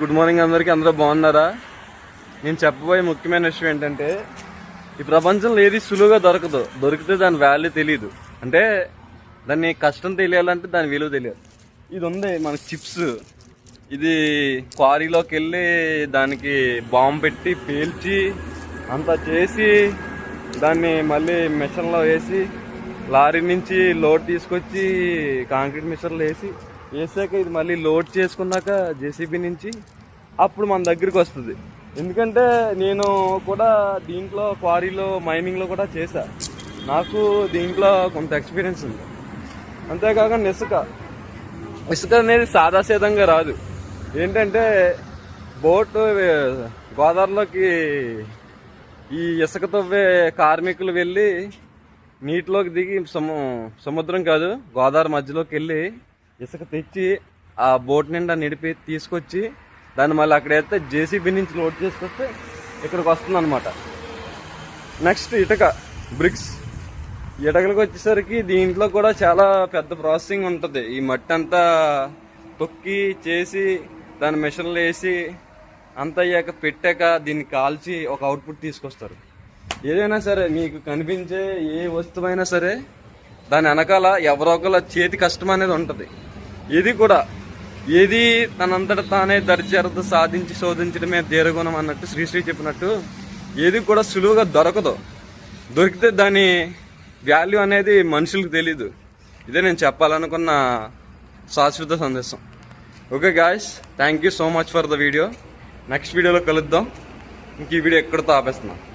Good morning అందరికీ. అందరూ బాగున్నారా? నేను చెప్పబోయే ముఖ్యమైన విషయం ఏంటంటే ఈ ప్రపంచంలో ఏది సులువుగా దొరకదు. దొరికితే దాని వాల్యూ తెలియదు అంటే దాన్ని కష్టం తెలియాలంటే దాని విలువ తెలియదు. ఇది ఉంది మన చిప్స్. ఇది క్వారీలోకి వెళ్ళి దానికి బాంబు పెట్టి పేల్చి అంతా చేసి దాన్ని మళ్ళీ మిషన్లో వేసి లారీ నుంచి లోడ్ తీసుకొచ్చి కాంక్రీట్ మిషన్లో వేసి వేసాక ఇది మళ్ళీ లోడ్ చేసుకున్నాక జేసీబీ నుంచి అప్పుడు మన దగ్గరికి వస్తుంది. ఎందుకంటే నేను కూడా దీంట్లో క్వారీలో మైనింగ్లో కూడా చేశా. నాకు దీంట్లో కొంత ఎక్స్పీరియన్స్ ఉంది. అంతేకాకుండా ఇసుక ఇసుక అనేది సాదాసీదంగా రాదు. ఏంటంటే బోట్ గోదావరిలోకి ఈ ఇసుక తవ్వే కార్మికులు వెళ్ళి నీటిలోకి దిగి సము సముద్రం కాదు గోదావరి మధ్యలోకి వెళ్ళి ఇసుక తెచ్చి ఆ బోట్ నిండా నిడిపి తీసుకొచ్చి దాన్ని మళ్ళీ అక్కడ వేస్తే జేసీబీ నుంచి లోడ్ చేసుకొస్తే ఇక్కడికి వస్తుంది అనమాట నెక్స్ట్ ఇటక బ్రిక్స్. ఇటకలకు వచ్చేసరికి దీంట్లో కూడా చాలా పెద్ద ప్రాసెసింగ్ ఉంటుంది. ఈ మట్టి అంతా తొక్కి చేసి దాని మిషన్లు వేసి అంత అయ్యాక పెట్టాక దీన్ని కాల్చి ఒక అవుట్పుట్ తీసుకొస్తారు. ఏదైనా సరే మీకు కనిపించే ఏ వస్తువైనా సరే దాని వెనకాల ఎవరో ఒకళ్ళ చేతి కష్టం అనేది ఉంటుంది. ఇది కూడా ఏది తనంతట తానే దర్జారత సాధించి శోధించడమే దీర్ఘగుణం అన్నట్టు శ్రీశ్రీ చెప్పినట్టు ఏది కూడా సులువుగా దొరకదు. దొరికితే దాని వాల్యూ అనేది మనుషులకు తెలీదు. ఇదే నేను చెప్పాలనుకున్న శాశ్వత సందేశం. Okay guys thank you so much for the video next వీడియోలో కలుద్దాం. ఇంక ఈ వీడియో ఎక్కడితో ఆపేస్తున్నాను